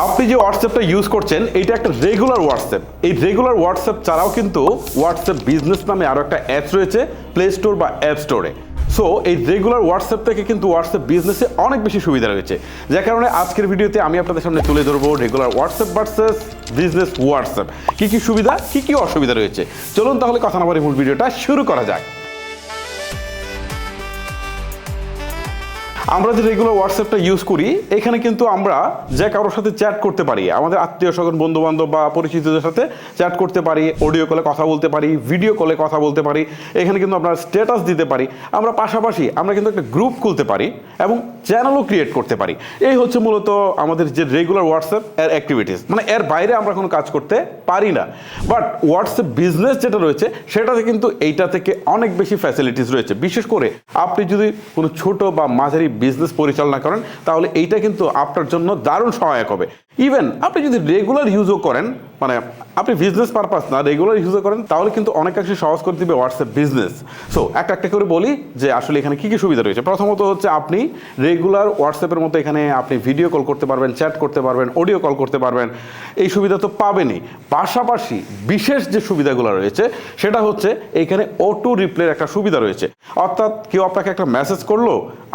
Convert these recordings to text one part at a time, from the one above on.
আপনি যে হোয়াটসঅ্যাপটা ইউজ করছেন এটা একটা রেগুলার হোয়াটসঅ্যাপ এই রেগুলার হোয়াটসঅ্যাপ ছাড়াও কিন্তু হোয়াটসঅ্যাপ বিজনেস নামে আরও একটা অ্যাপস রয়েছে প্লে স্টোর বা অ্যাপ স্টোরে সো এই রেগুলার হোয়াটসঅ্যাপ থেকে কিন্তু হোয়াটসঅ্যাপ বিজনেসে অনেক বেশি সুবিধা রয়েছে। যার কারণে আজকের ভিডিওতে আমি আপনাদের সামনে তুলে ধরবো regular WhatsApp versus business WhatsApp কী কী সুবিধা, কী কী অসুবিধা রয়েছে? চলুন তাহলে কথা না বলে মূল ভিডিওটা শুরু করা যাক। আমরা যে রেগুলার হোয়াটসঅ্যাপটা ইউজ করি, এখানে কিন্তু আমরা যে কারোর সাথে চ্যাট করতে পারি, আমাদের আত্মীয় স্বজন বন্ধু বান্ধব বা পরিচিতদের সাথে চ্যাট করতে পারি অডিও কলে কথা বলতে পারি ভিডিও কলে কথা বলতে পারি, এখানে কিন্তু আমরা স্ট্যাটাস দিতে পারি। আমরা পাশাপাশি আমরা কিন্তু একটা গ্রুপ খুলতে পারি এবং চ্যানেলও ক্রিয়েট করতে পারি। এই হচ্ছে মূলত আমাদের যে রেগুলার হোয়াটসঅ্যাপ এর অ্যাক্টিভিটিস মানে এর বাইরে আমরা কোনো কাজ করতে পারি না। বাট হোয়াটসঅ্যাপ বিজনেস যেটা রয়েছে, সেটাতে কিন্তু এইটা থেকে অনেক বেশি ফ্যাসিলিটিস রয়েছে। বিশেষ করে আপনি যদি কোনো ছোট বা মাঝারি বিজনেস পরিচালনা করেন তাহলে এইটা কিন্তু আপনার জন্য দারুণ সহায়ক হবে। ইভেন আপনি যদি রেগুলার ইউজও করেন মানে আপনি বিজনেস পারপাস না রেগুলার ইউজও করেন, তাহলে কিন্তু অনেকাংশে সহজ করে দিবে হোয়াটসঅ্যাপ বিজনেস সো একটা একটা করে বলি যে আসলে এখানে কী কী সুবিধা রয়েছে। প্রথমত হচ্ছে আপনি রেগুলার হোয়াটসঅ্যাপের মতো এখানে আপনি ভিডিও কল করতে পারবেন চ্যাট করতে পারবেন অডিও কল করতে পারবেন। এই সুবিধা তো পাবেনই। পাশাপাশি বিশেষ যে সুবিধাগুলো রয়েছে, সেটা হচ্ছে এইখানে অটো রিপ্লের একটা সুবিধা রয়েছে। অর্থাৎ কেউ আপনাকে একটা মেসেজ করল,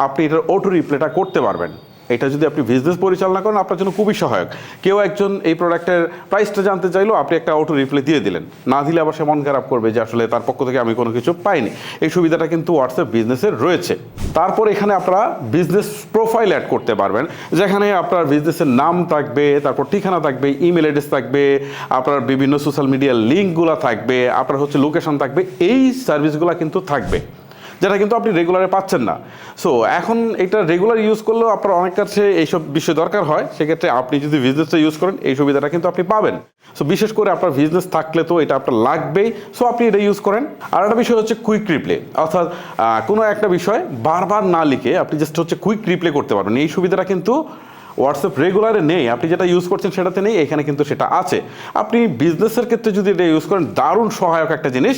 আপনি এটার অটো রিপ্লেটা করতে পারবেন। এটা যদি আপনি বিজনেস পরিচালনা করেন, আপনার জন্য খুবই সহায়ক। কেউ একজন এই প্রোডাক্টের প্রাইসটা জানতে চাইলো, আপনি একটা অটো রিপ্লে দিয়ে দিলেন। না দিলে আবার সে মন খারাপ করবে যে আসলে তার পক্ষ থেকে আমি কোনো কিছু পাইনি। এই সুবিধাটা কিন্তু হোয়াটসঅ্যাপ বিজনেসের রয়েছে। তারপর এখানে আপনারা বিজনেস প্রোফাইল অ্যাড করতে পারবেন। যেখানে আপনার বিজনেসের নাম থাকবে, তারপর ঠিকানা থাকবে ইমেল অ্যাড্রেস থাকবে, আপনার বিভিন্ন সোশ্যাল মিডিয়ার লিঙ্কগুলো থাকবে, আপনার হচ্ছে লোকেশন থাকবে, এই সার্ভিসগুলো কিন্তু থাকবে। যেটা কিন্তু আপনি রেগুলারে পাচ্ছেন না। সো এখন এটা রেগুলার ইউজ করলেও আপনার অনেক কাছে এইসব বিষয় দরকার হয়। সেক্ষেত্রে আপনি যদি বিজনেসটা ইউজ করেন, এই সুবিধাটা কিন্তু আপনি পাবেন। সো বিশেষ করে আপনার বিজনেস থাকলে তো এটা আপনার লাগবেই। সো আপনি এটা ইউজ করেন। আর একটা বিষয় হচ্ছে কুইক রিপ্লে অর্থাৎ কোনো একটা বিষয় বারবার না লিখে আপনি জাস্ট হচ্ছে কুইক রিপ্লে করতে পারবেন। এই সুবিধাটা কিন্তু হোয়াটসঅ্যাপ রেগুলারে নেই, আপনি যেটা ইউজ করছেন সেটাতে নেই, এখানে কিন্তু সেটা আছে। আপনি বিজনেসের ক্ষেত্রে যদি এটা ইউজ করেন, দারুণ সহায়ক একটা জিনিস,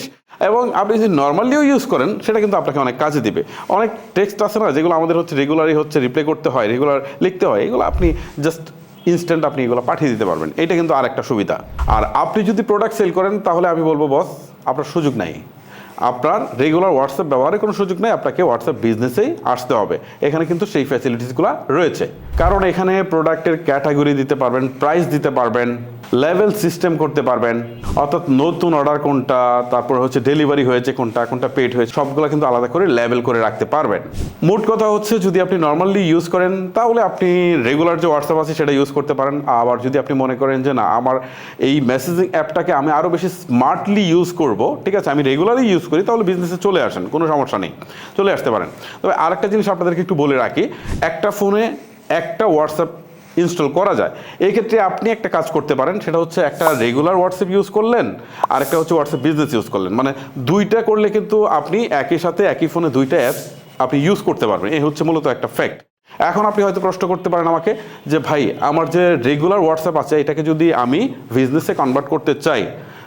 এবং আপনি যদি নর্মালিও ইউজ করেন, সেটা কিন্তু আপনাকে অনেক কাজে দিবে। অনেক টেক্সট আছে না, যেগুলো আমাদের হচ্ছে রেগুলারই হচ্ছে রিপ্লে করতে হয় রেগুলার লিখতে হয়, এগুলো আপনি জাস্ট ইনস্ট্যান্ট আপনি এগুলো পাঠিয়ে দিতে পারবেন। এটা কিন্তু আরেকটা সুবিধা। আর আপনি যদি প্রোডাক্ট সেল করেন, তাহলে আমি বলব, বস, আপনার সুযোগ নাই। আপনার রেগুলার হোয়াটসঅ্যাপ ব্যবহারের কোনো সুযোগ নেই, আপনাকে হোয়াটসঅ্যাপ বিজনেসেই আসতে হবে। এখানে কিন্তু সেই ফ্যাসিলিটিসগুলো রয়েছে। কারণ এখানে প্রোডাক্টের ক্যাটাগরি দিতে পারবেন প্রাইস দিতে পারবেন। লেভেল সিস্টেম করতে পারবেন। অর্থাৎ নতুন অর্ডার কোনটা, তারপর হচ্ছে ডেলিভারি হয়েছে কোনটা কোনটা পেড হয়েছে, সবগুলো কিন্তু আলাদা করে লেভেল করে রাখতে পারবেন। মোট কথা হচ্ছে যদি আপনি নর্মালি ইউজ করেন, তাহলে আপনি রেগুলার যে হোয়াটসঅ্যাপ আছে সেটা ইউজ করতে পারেন। আবার যদি আপনি মনে করেন যে না, আমার এই মেসেজিং অ্যাপটাকে আমি আরও বেশি স্মার্টলি ইউজ করব, ঠিক আছে, আমি রেগুলারই ইউজ করি, তাহলে বিজনেসে চলে আসেন, কোনো সমস্যা নেই, চলে আসতে পারেন। তবে আরেকটা জিনিস আপনাদেরকে একটু বলে রাখি, একটা ফোনে একটা হোয়াটসঅ্যাপ ইনস্টল করা যায়। এই ক্ষেত্রে আপনি একটা কাজ করতে পারেন, সেটা হচ্ছে একটা রেগুলার হোয়াটসঅ্যাপ ইউজ করলেন, আর একটা হচ্ছে হোয়াটসঅ্যাপ বিজনেস ইউজ করলেন। মানে দুইটা করলে কিন্তু আপনি একই সাথে একই ফোনে দুইটা অ্যাপ আপনি ইউজ করতে পারবেন। এই হচ্ছে মূলত একটা ফ্যাক্ট এখন আপনি হয়তো প্রশ্ন করতে পারেন আমাকে যে, ভাই, আমার যে রেগুলার হোয়াটসঅ্যাপ আছে, এটাকে যদি আমি বিজনেসে কনভার্ট করতে চাই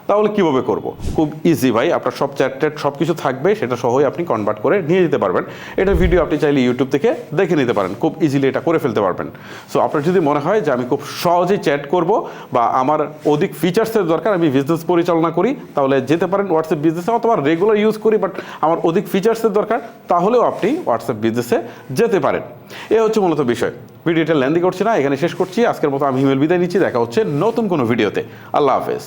তাহলে কীভাবে করব? খুব ইজি ভাই, আপনার সব চ্যাট সব কিছু থাকবে, সেটা সহই আপনি কনভার্ট করে নিয়ে যেতে পারবেন। এটা ভিডিও আপনি চাইলে ইউটিউব থেকে দেখে নিতে পারেন, খুব ইজিলি এটা করে ফেলতে পারবেন। সো আপনার যদি মনে হয় যে আমি খুব সহজেই চ্যাট করব বা আমার অধিক ফিচার্সের দরকার, আমি বিজনেস পরিচালনা করি, তাহলে যেতে পারেন হোয়াটসঅ্যাপ বিজনেসে অথবা রেগুলার ইউজ করি বাট আমার অধিক ফিচার্সের দরকার, তাহলেও আপনি হোয়াটসঅ্যাপ বিজনেসে যেতে পারেন। এ হচ্ছে মূলত বিষয়। ভিডিওটা লেন্দি করছি না, এখানে শেষ করছি। আজকের মতো আমি হিমেল বিদায় নিচ্ছি, দেখা হচ্ছে নতুন কোনো ভিডিওতে আল্লাহ হাফেজ।